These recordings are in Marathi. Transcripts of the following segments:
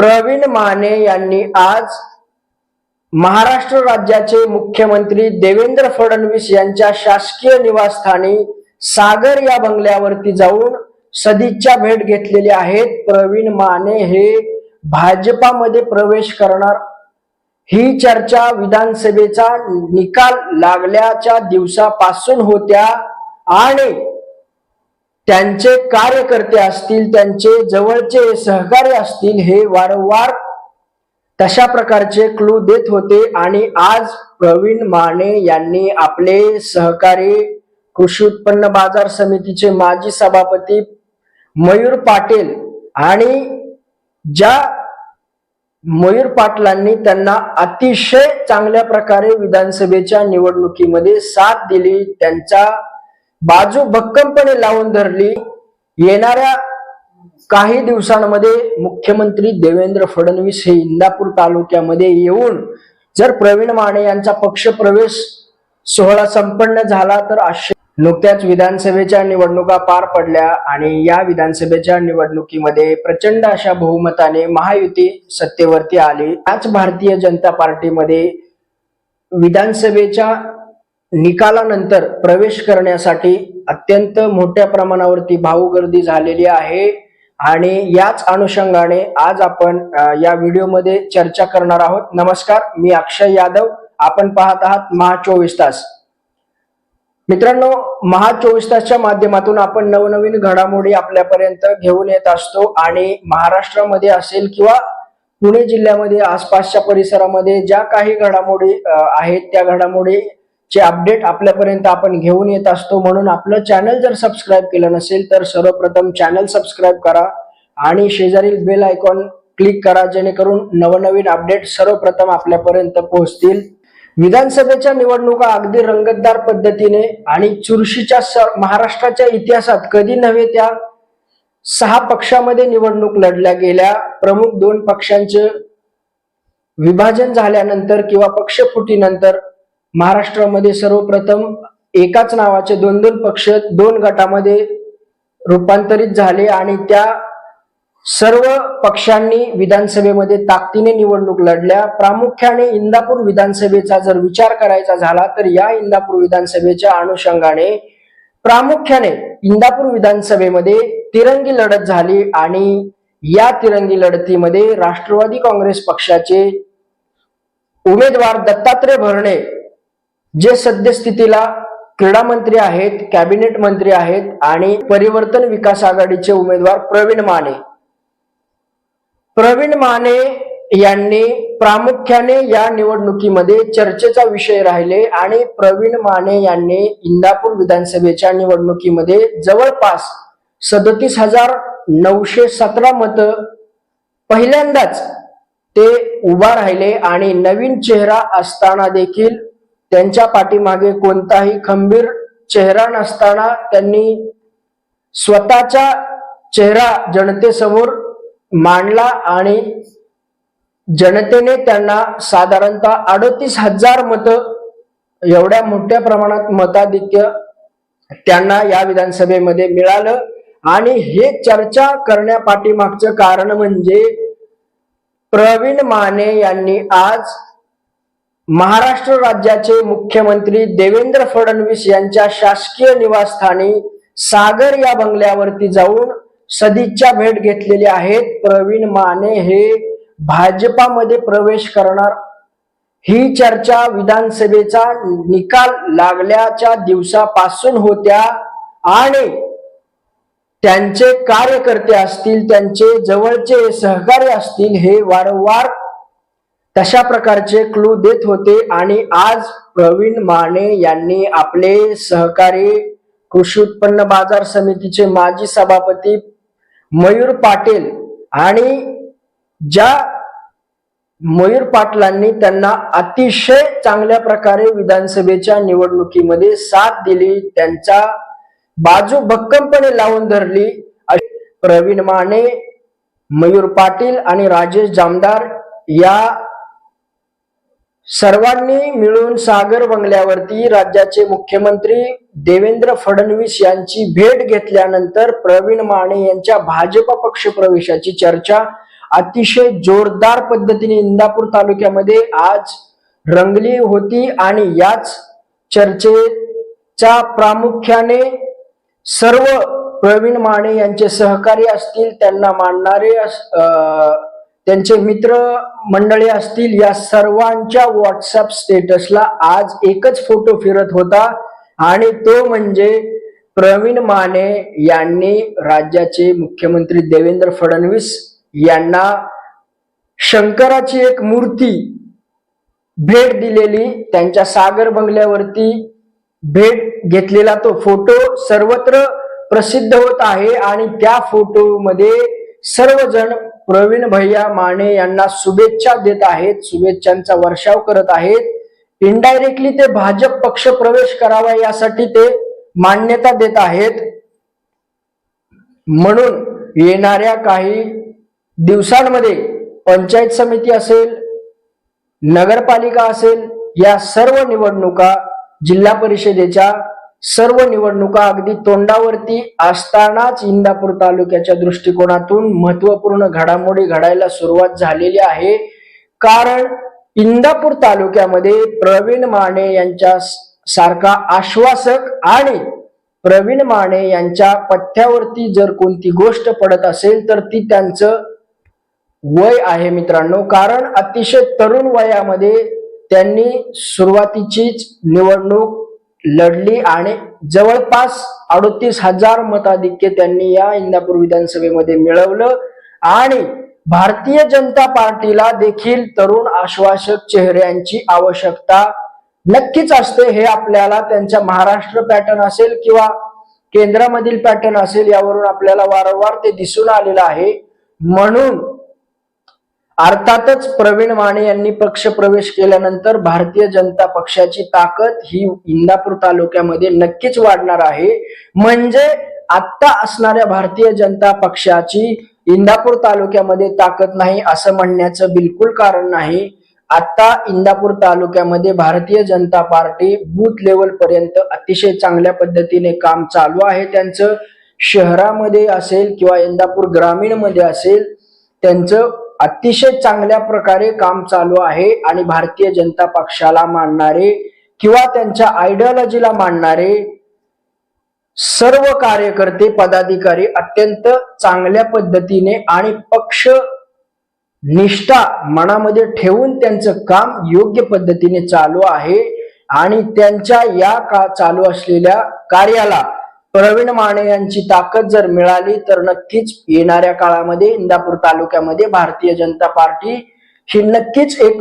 प्रवीण माने यांनी आज महाराष्ट्र राज्याचे मुख्यमंत्री देवेंद्र फडणवीस यांच्या शासकीय निवासस्थानी सागर या बंगल्यावरती जाऊन सदिच्छा भेट घेतलेली आहेत. प्रवीण माने हे भाजपामध्ये प्रवेश करणार. ही चर्चा विधानसभेचा निकाल लागल्याच्या दिवसापासून होत्या आणि त्यांचे कार्यकर्ते असतील त्यांचे जवळचे सहकारी असतील हे वारंवार तशा प्रकारचे क्लू देत होते. आणि आज प्रवीण माने यांनी आपले सहकारी कृषी उत्पन्न बाजार समितीचे माजी सभापती मयूर पाटील आणि ज्या मयूर पाटलांनी त्यांना अतिशय चांगल्या प्रकारे विधानसभेच्या निवडणुकीमध्ये साथ दिली त्यांचा बाजू भक्कमपणे लावून धरली. येणाऱ्या काही दिवसांमध्ये मुख्यमंत्री देवेंद्र फडणवीस हे इंदापूर तालुक्यामध्ये येऊन जर प्रवीण माने यांचा पक्ष प्रवेश सोहळा संपन्न झाला तर आश्चर्य. नुकत्याच विधानसभेच्या निवडणुका पार पडल्या आणि या विधानसभेच्या निवडणुकीमध्ये प्रचंड अशा बहुमताने महायुती सत्तेवरती आली. आज भारतीय जनता पार्टीमध्ये विधानसभेच्या निकालानंतर प्रवेश करण्यासाठी अत्यंत मोठ्या प्रमाणावरती भाऊगर्दी झालेली आहे. आणि याच अनुषंगाने आज आपण या व्हिडिओमध्ये चर्चा करणार आहोत. नमस्कार मी अक्षय यादव. आपण पाहत आहात महा चोवीस तास. मित्रांनो महा चोवीस तासच्या माध्यमातून आपण नवनवीन घडामोडी आपल्यापर्यंत घेऊन येत असतो. आणि महाराष्ट्रामध्ये असेल किंवा पुणे जिल्ह्यामध्ये आसपासच्या परिसरामध्ये ज्या काही घडामोडी आहेत त्या घडामोडी चे अपडेट आपल्यापर्यंत आपण घेऊन येत असतो म्हणून आपलं चॅनल जर सबस्क्राईब केलं नसेल तर सर्वप्रथम चॅनल सबस्क्राईब करा आणि शेजारील बेल आयकॉन क्लिक करा जेणेकरून नवनवीन अपडेट सर्वप्रथम आपल्यापर्यंत पोहोचतील. विधानसभेच्या निवडणुका अगदी रंगतदार पद्धतीने आणि चुरशीच्या स- महाराष्ट्राच्या इतिहासात कधी नव्हे त्या सहा पक्षामध्ये निवडणूक लढल्या गेल्या. प्रमुख दोन पक्षांचे विभाजन झाल्यानंतर किंवा पक्षफुटीनंतर महाराष्ट्रामध्ये सर्वप्रथम एकाच नावाचे दोन दोन पक्ष दोन गटामध्ये रूपांतरित झाले आणि त्या सर्व पक्षांनी विधानसभेमध्ये ताकदीने निवडणूक लढल्या. प्रामुख्याने इंदापूर विधानसभेचा जर विचार करायचा झाला तर या इंदापूर विधानसभेच्या अनुषंगाने प्रामुख्याने इंदापूर विधानसभेमध्ये तिरंगी लढत झाली आणि या तिरंगी लढतीमध्ये राष्ट्रवादी काँग्रेस पक्षाचे उमेदवार दत्तात्रय भरणे जे सद्यस्थितीला क्रीडा मंत्री आहेत कॅबिनेट मंत्री आहेत आणि परिवर्तन विकास आघाडीचे उमेदवार प्रवीण माने. प्रवीण माने यांनी प्रामुख्याने या निवडणुकीमध्ये चर्चेचा विषय राहिले आणि प्रवीण माने यांनी इंदापूर विधानसभेच्या निवडणुकीमध्ये जवळपास सदतीस हजार नऊशे सतरा मत पहिल्यांदाच ते उभा राहिले आणि नवीन चेहरा असताना देखील त्यांच्या पाठीमागे कोणताही खंबीर चेहरा नसताना त्यांनी स्वतःचा चेहरा जनतेसमोर मांडला आणि जनतेने त्यांना साधारणतः अडतीस हजार मत एवढ्या मोठ्या प्रमाणात मताधिक्य त्यांना या विधानसभेमध्ये मिळालं. आणि हे चर्चा करण्यापाठीमागचं कारण म्हणजे प्रवीण माने यांनी आज महाराष्ट्र राज्याचे मुख्यमंत्री देवेंद्र फडणवीस यांच्या शासकीय निवासस्थानी सागर या बंगल्यावरती जाऊन सदिच्छा भेट घेतलेली आहेत. प्रवीण माने हे भाजपामध्ये प्रवेश करणार. ही चर्चा विधानसभेचा निकाल लागल्याच्या दिवसापासून होत्या आणि त्यांचे कार्यकर्ते असतील त्यांचे जवळचे सहकारी असतील हे वारंवार तशा प्रकारचे क्लू देत होते आणि आज प्रवीण माने यांनी आपले सहकारी कृषी उत्पन्न बाजार समितीचे माजी सभापती मयूर पाटील आणि ज्या मयूर पाटलांनी त्यांना अतिशय चांगल्या प्रकारे विधानसभेच्या निवडणुकीमध्ये साथ दिली त्यांचा बाजू भक्कमपणे लावून धरली. प्रवीण माने मयूर पाटील आणि राजेश जामदार या सर्वांनी मिळून सागर बंगल्यावरती राज्याचे मुख्यमंत्री देवेंद्र फडणवीस यांची भेट घेतल्यानंतर प्रवीण माने यांच्या भाजप पक्ष प्रवेशाची चर्चा अतिशय जोरदार पद्धतीने इंदापूर तालुक्यामध्ये आज रंगली होती आणि याच चर्चेचा प्रामुख्याने सर्व प्रवीण माने यांचे सहकारी असतील त्यांना मानणारे अस- त्यांचे मित्र मंडळी असतील या सर्वांच्या व्हॉट्सअप स्टेटसला आज एकच फोटो फिरत होता आणि तो म्हणजे प्रवीण माने यांनी राज्याचे मुख्यमंत्री देवेंद्र फडणवीस यांना शंकराची एक मूर्ती भेट दिलेली. त्यांच्या सागर बंगल्यावरती भेट घेतलेला तो फोटो सर्वत्र प्रसिद्ध होत आहे आणि त्या फोटोमध्ये सर्वजण प्रवीण भैया माने यांना शुभेच्छा देत आहेत शुभेच्छांचा वर्षाव करत आहेत. इनडायरेक्टली ते भाजप पक्ष प्रवेश करावा यासाठी ते मान्यता देत आहेत. म्हणून येणाऱ्या काही दिवसांमध्ये पंचायत समिती असेल नगरपालिका असेल या सर्व निवडणुका जिल्हा परिषदेच्या सर्व निवडणुका अगदी तोंडावरती असतानाच इंदापूर तालुक्याच्या दृष्टिकोनातून महत्त्वपूर्ण घडामोडी घडायला सुरुवात झालेली आहे. कारण इंदापूर तालुक्यामध्ये प्रवीण माने यांच्या सारखा आश्वासक आणि प्रवीण माने यांच्या पथ्यावरती जर कोणती गोष्ट पडत असेल तर ती त्यांचं वय आहे मित्रांनो. कारण अतिशय तरुण वयामध्ये त्यांनी सुरुवातीचीच निवडणूक लढली आणि जवळपास अडोतीस हजार मताधिक्य त्यांनी या इंदापूर विधानसभेमध्ये मिळवलं. आणि भारतीय जनता पार्टीला देखील तरुण आश्वासक चेहऱ्यांची आवश्यकता नक्कीच असते. हे आपल्याला त्यांचा महाराष्ट्र पॅटर्न असेल किंवा केंद्रामधील पॅटर्न असेल यावरून आपल्याला वारंवार ते दिसून आलेलं आहे. म्हणून अर्थातच प्रवीण माने यांनी पक्ष प्रवेश केल्यानंतर भारतीय जनता पक्षाची ताकद ही इंदापूर तालुक्यामध्ये नक्कीच वाढणार आहे. म्हणजे आत्ता असणाऱ्या भारतीय जनता पक्षाची इंदापूर तालुक्यामध्ये ताकद नाही असं म्हणण्याचं बिलकुल कारण नाही. आता इंदापूर तालुक्यामध्ये Bharatiya Janata party booth level पर्यंत अतिशय चांगल्या पद्धतीने काम चालू आहे. त्यांचं शहरामध्ये असेल किंवा इंदापूर ग्रामीणमध्ये असेल त्यांचं अतिशय चांगल्या प्रकारे काम चालू आहे आणि भारतीय जनता पक्षाला मानणारे किंवा त्यांच्या आयडिओलॉजीला मानणारे सर्व कार्यकर्ते पदाधिकारी अत्यंत चांगल्या पद्धतीने आणि पक्ष निष्ठा मनामध्ये ठेवून त्यांचं काम योग्य पद्धतीने चालू आहे आणि त्यांच्या या का चालू असलेल्या कार्याला प्रवीण माने यांची ताकद जर मिळाली तर नक्कीच येणाऱ्या काळामध्ये इंदापूर तालुक्यामध्ये भारतीय जनता पार्टी ही नक्कीच एक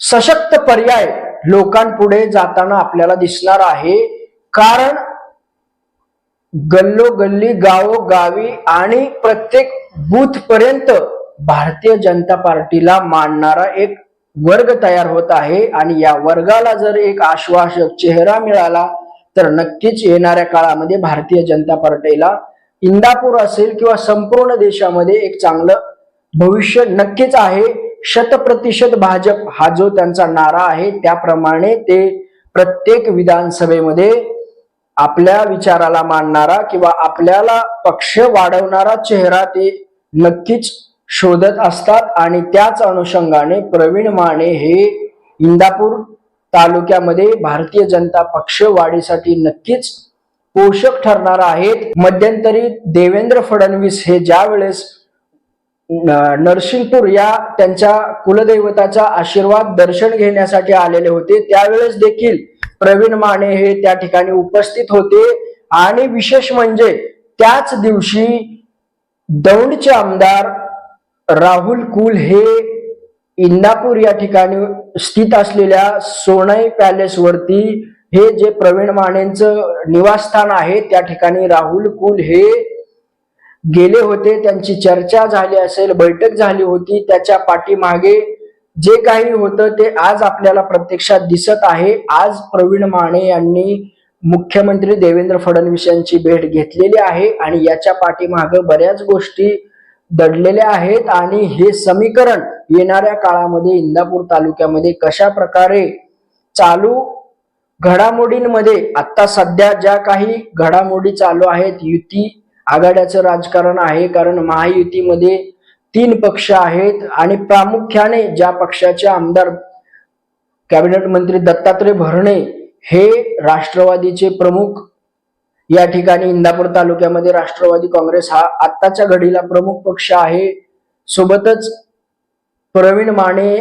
सशक्त पर्याय लोकांपुढे जाताना आपल्याला दिसणार आहे. कारण गल्लोगल्ली गावोगावी आणि प्रत्येक बूथ पर्यंत भारतीय जनता पार्टीला मानणारा एक वर्ग तयार होत आहे. आणि या वर्गाला जर एक आश्वासक चेहरा मिळाला तर नक्कीच येणाऱ्या काळामध्ये भारतीय जनता पार्टीला इंदापूर असेल किंवा संपूर्ण देशामध्ये एक चांगलं भविष्य नक्कीच आहे. शतप्रतिशत भाजप हा जो त्यांचा नारा आहे त्याप्रमाणे ते प्रत्येक विधानसभेमध्ये आपल्या विचाराला मानणारा किंवा आपल्याला पक्ष वाढवणारा चेहरा ते नक्कीच शोधत असतात. आणि त्याच अनुषंगाने प्रवीण माने हे इंदापूर तालुक्यामध्ये भारतीय जनता पक्ष वाढीसाठी नक्कीच पोषक ठरणार आहेत. मध्यंतरी देवेंद्र फडणवीस हे ज्या वेळेस नरसिंगपूर या त्यांच्या कुलदैवताचा आशीर्वाद दर्शन घेण्यासाठी आलेले होते त्यावेळेस देखील प्रवीण माने हे त्या ठिकाणी उपस्थित होते. आणि विशेष म्हणजे त्याच दिवशी दौंडचे आमदार राहुल कुल हे इंदापूर या ठिकाणी स्थित असलेल्या सोनई पॅलेस वरती हे जे प्रवीण मानेंचं निवासस्थान आहे त्या ठिकाणी राहुल कुल हे गेले होते त्यांची चर्चा झाली असेल बैठक झाली होती त्याच्या पाठीमागे जे काही होतं ते आज आपल्याला प्रत्यक्षात दिसत आहे. आज प्रवीण माने यांनी मुख्यमंत्री देवेंद्र फडणवीस यांची भेट घेतलेली आहे आणि याच्या पाठीमागे बऱ्याच गोष्टी दडलेल्या आहेत आणि हे समीकरण येणाऱ्या काळामध्ये इंदापूर तालुक्यामध्ये कशा प्रकारे चालू घडामोडींमध्ये आता सध्या ज्या काही घडामोडी चालू आहेत युती आघाड्याचं राजकारण आहे कारण महायुतीमध्ये तीन पक्ष आहेत आणि प्रामुख्याने ज्या पक्षाचे आमदार कॅबिनेट मंत्री दत्तात्रय भरणे हे राष्ट्रवादीचे प्रमुख या ठिकाणी इंदापूर तालुक्यामध्ये राष्ट्रवादी काँग्रेस हा आत्ताच्या घडीला प्रमुख पक्ष आहे. सोबतच प्रवीण माने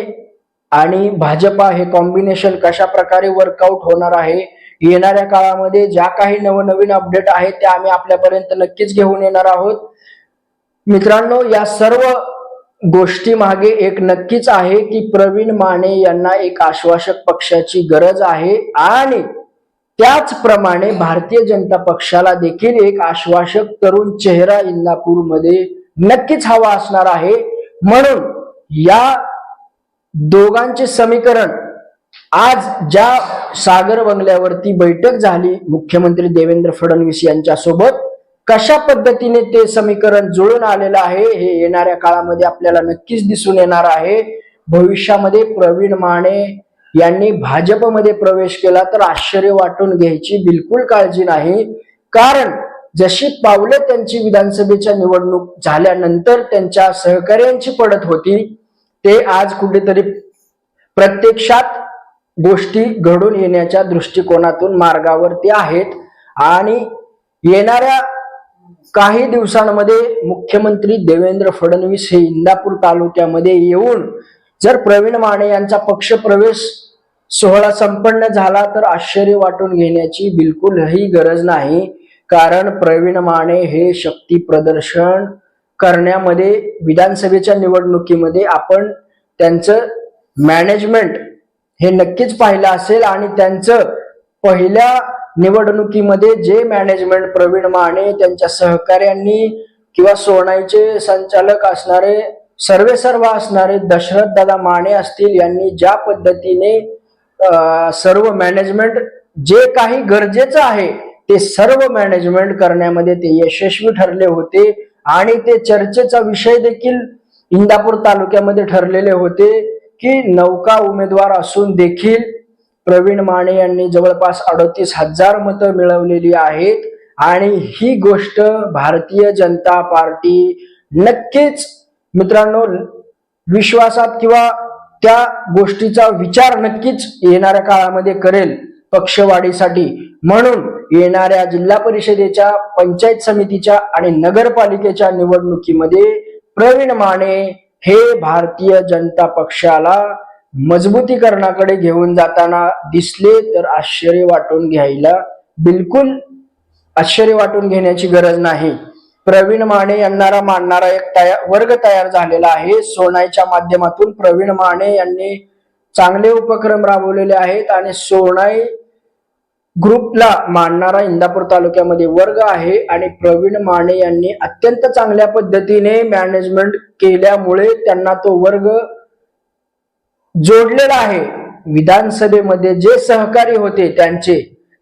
आणि भाजपा हे कॉम्बिनेशन कशा प्रकारे वर्कआउट होणार आहे? येणाऱ्या काळामध्ये ज्या काही नवनवीन अपडेट आहेत त्या आम्ही आपल्यापर्यंत नक्कीच घेऊन येणार आहोत. मित्रांनो या सर्व गोष्टी मागे एक नक्कीच आहे की प्रवीण माने यांना एक आश्वासक पक्षाची गरज आहे आणि त्याचप्रमाणे भारतीय जनता पक्षाला देखील एक आश्वासक तरुण चेहरा इंदापूरमध्ये नक्कीच हवा असणार आहे. म्हणून या दोघांचे समीकरण आज ज्या सागर बंगल्यावरती बैठक झाली मुख्यमंत्री देवेंद्र फडणवीस यांच्या सोबत कशा पद्धतीने ते समीकरण जुळून आलेलं आहे हे येणाऱ्या काळामध्ये आपल्याला नक्कीच दिसून येणार आहे. भविष्यामध्ये प्रवीण माने यांनी भाजपमध्ये प्रवेश केला तर आश्चर्य वाटून घ्यायची बिलकुल काळजी नाही. कारण जशी पावले त्यांची विधानसभेच्या निवडणूक झाल्यानंतर त्यांच्या सहकार्यांची पडत होती ते आज कुठेतरी प्रत्यक्षात गोष्टी घडून येण्याच्या दृष्टिकोनातून मार्गावरती आहेत. आणि येणाऱ्या काही दिवसांमध्ये मुख्यमंत्री देवेंद्र फडणवीस हे इंदापूर तालुक्यामध्ये येऊन जर प्रवीण माने यांचा पक्ष प्रवेश सोहळा संपन्न झाला तर आश्चर्य वाटून घेण्याची बिलकुलही गरज नाही. कारण प्रवीण माने हे शक्ती प्रदर्शन करण्यामध्ये विधानसभेच्या निवडणुकीमध्ये आपण त्यांचं मॅनेजमेंट हे नक्कीच पाहिलं असेल आणि त्यांचं पहिल्या निवडणुकीमध्ये जे मॅनेजमेंट प्रवीण माने त्यांच्या सहकार्यांनी किंवा सोनाईचे संचालक असणारे सर्वे सर्व असणारे दशरथ दादा माने असतील यांनी ज्या पद्धतीने सर्व मॅनेजमेंट जे काही गरजेचं आहे ते सर्व मॅनेजमेंट करण्यामध्ये ते यशस्वी ठरले होते आणि ते चर्चेचा विषय देखील इंदापूर तालुक्यामध्ये ठरलेले होते की नौका उमेदवार असून देखील प्रवीण माने यांनी जवळपास अडतीस हजार मतं मिळवलेली आहेत. आणि ही गोष्ट भारतीय जनता पार्टी नक्कीच मित्रांनो विश्वासात किंवा त्या गोष्टीचा विचार नक्कीच येणाऱ्या काळामध्ये करेल पक्षवाढीसाठी. म्हणून येणाऱ्या जिल्हा परिषदेच्या पंचायत समितीच्या आणि नगरपालिकेच्या निवडणुकीमध्ये प्रवीण माने हे भारतीय जनता पक्षाला मजबूतीकरणाकडे घेऊन जाताना दिसले तर आश्चर्य वाटून घ्यायला बिलकुल आश्चर्य वाटून घेण्याची गरज नाही. प्रवीण माने यांना मानणारा एक तयार वर्ग तयार झालेला आहे. सोनाईच्या माध्यमातून प्रवीण माने यांनी चांगले उपक्रम राबवलेले आहेत आणि सोनाई ग्रुपला मानणारा इंदापूर तालुक्यामध्ये वर्ग आहे आणि प्रवीण माने यांनी अत्यंत चांगल्या पद्धतीने मॅनेजमेंट केल्यामुळे त्यांना तो वर्ग जोडलेला आहे. विधानसभेमध्ये जे सहकारी होते त्यांचे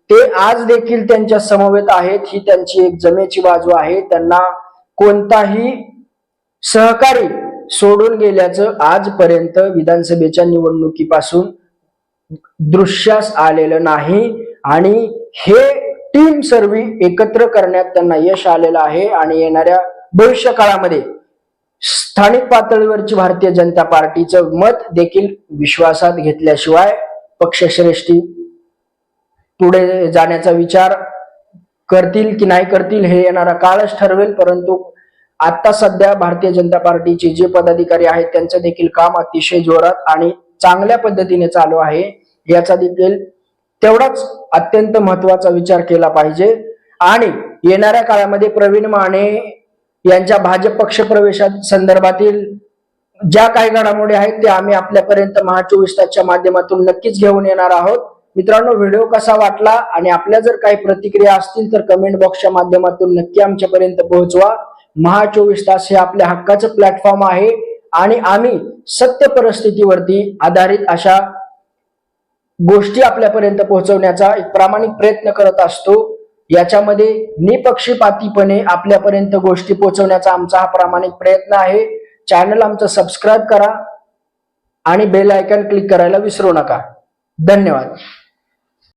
ते आज देखील त्यांच्या समवेत आहेत. ही त्यांची एक जमेची बाजू आहे. त्यांना कोणताही सहकारी सोडून गेल्याचं आजपर्यंत विधानसभेच्या निवडणुकीपासून दृश्यास आलेलं नाही. आणि हे टीम सर्वी एकत्र करण्यात त्यांना यश आलेलं आहे. आणि येणाऱ्या भविष्य काळामध्ये स्थानिक पातळीवरची भारतीय जनता पार्टीचं मत देखील विश्वासात घेतल्याशिवाय पक्षश्रेष्ठी पुढे जाण्याचा विचार करतील की नाही करतील हे येणारा काळच ठरवेल परंतु आता सध्या भारतीय जनता पार्टीचे जे पदाधिकारी आहेत त्यांचं देखील काम अतिशय जोरात आणि चांगल्या पद्धतीने चालू आहे. याचा देखील तेवढाच अत्यंत महत्त्वाचा विचार केला पाहिजे. आणि येणाऱ्या काळामध्ये प्रवीण माने यांच्या भाजप पक्ष प्रवेशा संदर्भातील ज्या काही घडामोडी आहेत त्या आम्ही आपल्यापर्यंत महा चोवीस तासच्या माध्यमातून नक्कीच घेऊन येणार आहोत. मित्रांनो व्हिडिओ कसा वाटला आणि आपल्या जर काही प्रतिक्रिया असतील तर कमेंट बॉक्सच्या माध्यमातून नक्की आमच्यापर्यंत पोहोचवा. महा चोवीस तास हे आपल्या हक्काचं प्लॅटफॉर्म आहे आणि आम्ही सत्य परिस्थितीवरती आधारित अशा गोष्टी आपल्यापर्यंत पोहोचवण्याचा एक प्रामाणिक प्रयत्न करत असतो. याच्यामध्ये निपक्षपातीपणे आपल्यापर्यंत गोष्टी पोहोचवण्याचा आमचा हा प्रामाणिक प्रयत्न आहे. चॅनल आमचं सबस्क्राईब करा आणि बेल आयकॉन क्लिक करायला विसरू नका. धन्यवाद.